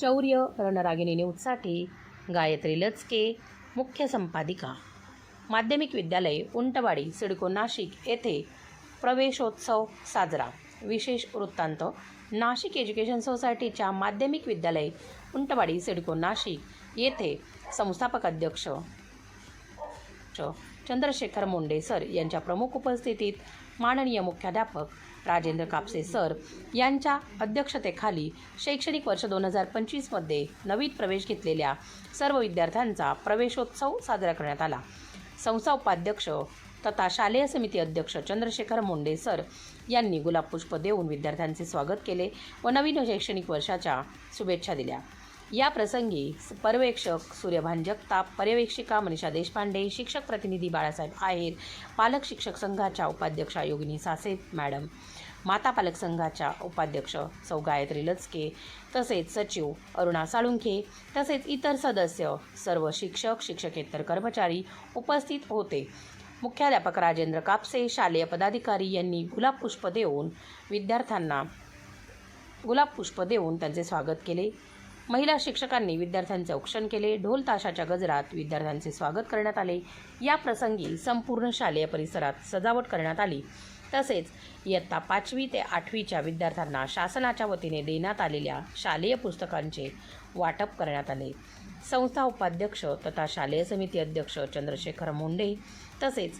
शौर्य रणरागिणी न्यूजसाठी गायत्री लचके मुख्य संपादिका. माध्यमिक विद्यालय उंटवाडी सिडको नाशिक येथे प्रवेशोत्सव साजरा. विशेष वृत्तांत. नाशिक एज्युकेशन सोसायटीच्या माध्यमिक विद्यालय उंटवाडी सिडको नाशिक येथे संस्थापक अध्यक्ष च- चंद्रशेखर मुंडे सर यांच्या प्रमुख उपस्थितीत माननीय मुख्याध्यापक राजेंद्र कापसे सर यांच्या अध्यक्षतेखाली शैक्षणिक वर्ष दोन हजार पंचवीसमध्ये नवीन प्रवेश घेतलेल्या सर्व विद्यार्थ्यांचा प्रवेशोत्सव साजरा करण्यात आला. संस्था उपाध्यक्ष तथा शालेय समिती अध्यक्ष चंद्रशेखर मुंडे सर यांनी गुलाबपुष्प देऊन विद्यार्थ्यांचे स्वागत केले व नवीन शैक्षणिक वर्षाच्या शुभेच्छा दिल्या. या प्रसंगी पर्यवेक्षक सूर्यभान जगताप पर्यवेक्षिका मनीषा देशपांडे शिक्षक प्रतिनिधी बाळासाहेब आहेर पालक शिक्षक संघाच्या उपाध्यक्षा योगिनी सासे मॅडम माता पालक संघाच्या उपाध्यक्ष सौ गायत्री लचके तसेच सचिव अरुणा साळुंखे तसेच इतर सदस्य सर्व शिक्षक शिक्षकेतर कर्मचारी उपस्थित होते. मुख्याध्यापक राजेंद्र कापसे शालेय पदाधिकारी यांनी गुलाबपुष्प देऊन विद्यार्थ्यांना गुलाबपुष्प देऊन त्यांचे स्वागत केले. महिला शिक्षकांनी विद्यार्थ्यांचे औक्षण केले. ढोल ताशाच्या गजरात विद्यार्थ्यांचे स्वागत करण्यात आले. या प्रसंगी संपूर्ण शालेय परिसरात सजावट करण्यात आली. तसेच इयत्ता पाचवी ते आठवीच्या विद्यार्थ्यांना शासनाच्या वतीने देण्यात आलेल्या शालेय पुस्तकांचे वाटप करण्यात आले. संस्था उपाध्यक्ष तथा शालेय समिती अध्यक्ष चंद्रशेखर मुंडे तसेच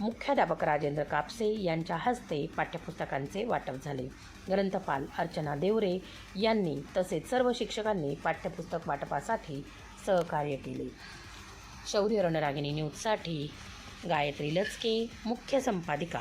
मुख्याध्यापक राजेंद्र कापसे यांच्या हस्ते पाठ्यपुस्तकांचे वाटप झाले. ग्रंथपाल अर्चना देवरे यांनी तसेच सर्व शिक्षकांनी पाठ्यपुस्तक वाटपासाठी सहकार्य केले. शौर्य रणरागिणी न्यूजसाठी गायत्री लचके मुख्य संपादिका.